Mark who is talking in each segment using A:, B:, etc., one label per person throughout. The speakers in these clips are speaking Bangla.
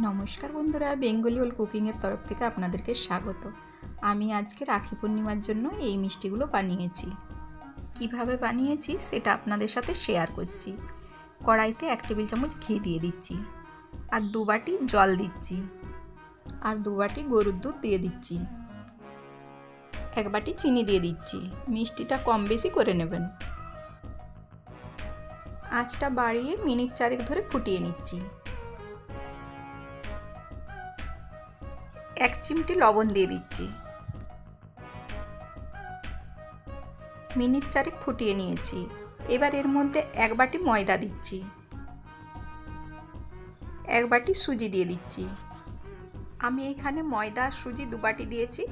A: নমস্কার বন্ধুরা, বেঙ্গলি ওল কুকিংয়ের তরফ থেকে আপনাদেরকে স্বাগত। আমি আজকে রাখি পূর্ণিমার জন্য এই মিষ্টিগুলো বানিয়েছি। কীভাবে বানিয়েছি সেটা আপনাদের সাথে শেয়ার করছি। কড়াইতে এক টেবিল চামচ ঘি দিয়ে দিচ্ছি আর দু বাটি জল দিচ্ছি আর দু বাটি গরুর দুধ দিয়ে দিচ্ছি। এক বাটি চিনি দিয়ে দিচ্ছি, মিষ্টিটা কম বেশি করে নেবেন। আঁচটা বাড়িয়ে মিনিট চারেক ধরে ফুটিয়ে নিচ্ছি। এক চিমটি লবণ দিয়ে দিচ্ছি। মিনিট চারেক ফুটিয়ে নিয়েছি। এবার এর মধ্যে এক বাটি ময়দা দিচ্ছি। এক বাটি সুজি দিয়ে দিচ্ছি। আমি এখানে ময়দা আর সুজি দু বাটি দিয়েছি।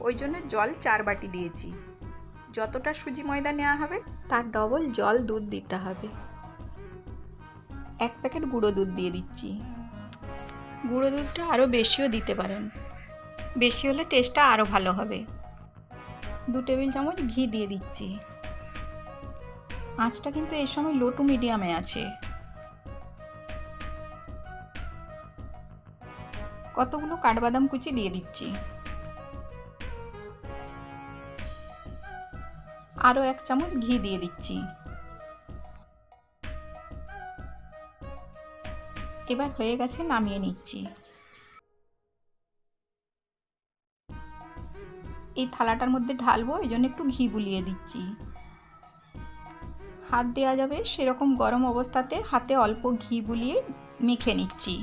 A: ওই জন্য জল চার বাটি দিয়েছি। যতটা সুজি ময়দা নেওয়া হবে, তার ডবল জল দুধ দিতে হবে। এক প্যাকেট গুঁড়ো দুধ দিয়ে দিচ্ছি। গুঁড়ো দুধটা আরও বেশিও দিতে পারেন। বেশি হলে টেস্টটা আরও ভালো হবে। দু টেবিল চামচ ঘি দিয়ে দিচ্ছি। আঁচটা কিন্তু এই সময় লো টু মিডিয়ামে আছে। কতগুলো কাঠবাদাম কুচি দিয়ে দিচ্ছি। আরও এক চামচ ঘি দিয়ে দিচ্ছি। এবার হয়ে গেছে নামিয়ে নিচ্ছি। এই থালাটার মধ্যে ঢালবো, এই জন্য একটু ঘি বুলিয়ে দিচ্ছি। হাত দেওয়া যাবে সেরকম গরম অবস্থাতে হাতে অল্প ঘি বুলিয়ে মেখে নিচ্ছি।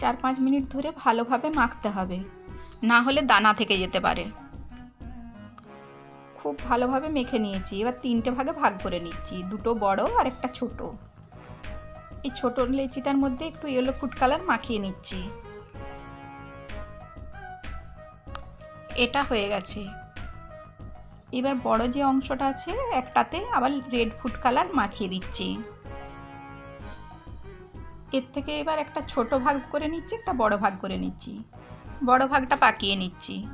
A: চার পাঁচ মিনিট ধরে ভালোভাবে মাখতে হবে, না হলে দানা থেকে যেতে পারে। খুব ভালোভাবে মেখে নিয়েছি, এবার তিনটে ভাগে ভাগ করে নিচ্ছি, দুটো বড় আর একটা ছোট। এই ছোট লেচিটার মধ্যে একটু ইয়েলো ফুড কালার মাখিয়ে নিচ্ছি। এটা হয়ে গেছে। এবার বড় যে অংশটা আছে, একটাতে আবার রেড ফুড কালার মাখিয়ে দিচ্ছি। এর থেকে এবার একটা ছোট ভাগ করে নিচ্ছি, একটা বড় ভাগ করে নিচ্ছি। বড় ভাগটা পাকিয়ে নিচ্ছি।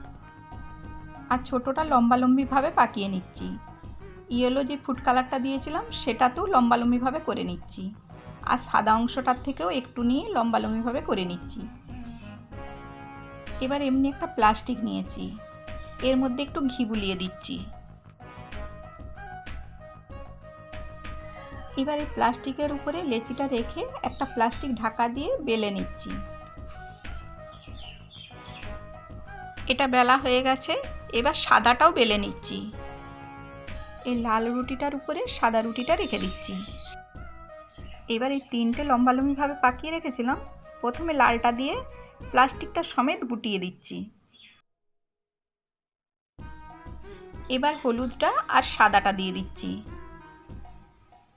A: আর ছোটোটা লম্বালম্বিভাবে পাকিয়ে নিচ্ছি। ইয়েলো যে ফুড কালারটা দিয়েছিলাম, সেটাতেও লম্বালম্বিভাবে করে নিচ্ছি। আর সাদা অংশটার থেকেও একটু নিয়ে লম্বালম্বিভাবে করে নিচ্ছি। এবার এমনি একটা প্লাস্টিক নিয়েছি। এর মধ্যে একটু ঘি বুলিয়ে দিচ্ছি। এবার এই প্লাস্টিকের উপরে লেচিটা রেখে একটা প্লাস্টিক ঢাকা দিয়ে বেলে নিচ্ছি। এটা বেলা হয়ে গেছে, এবার সাদাটাও বেলে নিচ্ছি। এই লাল রুটিটার উপরে সাদা রুটিটা রেখে দিচ্ছি। এবার এই তিনটে লম্বালম্বিভাবে পাকিয়ে রেখেছিলাম। প্রথমে লালটা দিয়ে প্লাস্টিকটা সমেত গুটিয়ে দিচ্ছি। এবার হলুদটা আর সাদাটা দিয়ে দিচ্ছি।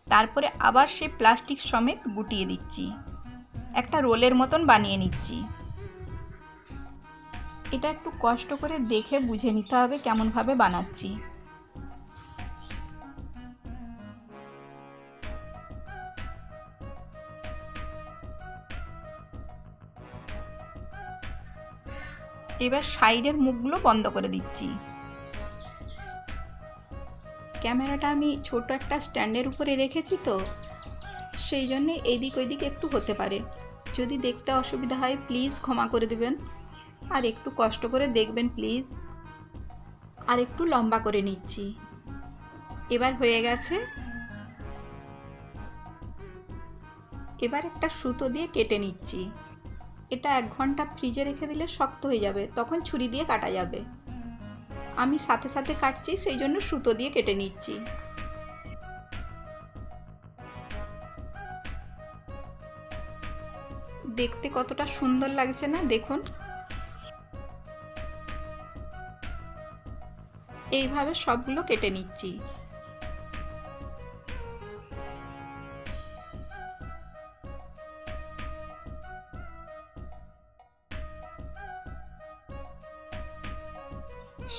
A: তারপরে আবার সে প্লাস্টিক সমেত গুটিয়ে দিচ্ছি। একটা রোলের মতন বানিয়ে নিচ্ছি। এটা একটু কষ্ট করে দেখে বুঝে নিতে হবে কেমনভাবে বানাচ্ছি। এবার সাইডের মুখগুলো বন্ধ করে দিচ্ছি। ক্যামেরাটা আমি ছোট একটা স্ট্যান্ডের উপরে রেখেছি তো, সেই জন্যে এদিক ওইদিক একটু হতে পারে। যদি দেখতে অসুবিধা হয়, প্লিজ ক্ষমা করে দেবেন। আর একটু কষ্ট করে দেখবেন, প্লিজ। আর একটু লম্বা করে নিচ্ছি। এবার হয়ে গেছে। এবার একটা সুতো দিয়ে কেটে নিচ্ছি। এটা এক ঘণ্টা ফ্রিজে রেখে দিলে শক্ত হয়ে যাবে, তখন ছুরি দিয়ে কাটা যাবে। আমি সাথে সাথে কাটছি, সেই জন্য সুতো দিয়ে কেটে নিচ্ছি। দেখতে কতটা সুন্দর লাগছে না, দেখুন। এইভাবে সবগুলো কেটে নিচ্ছি।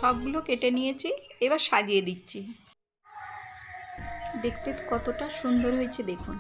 A: সবগুলো কেটে নিয়েছি এবার সাজিয়ে দিচ্ছি। দেখতে কতটা সুন্দর হয়েছে দেখুন।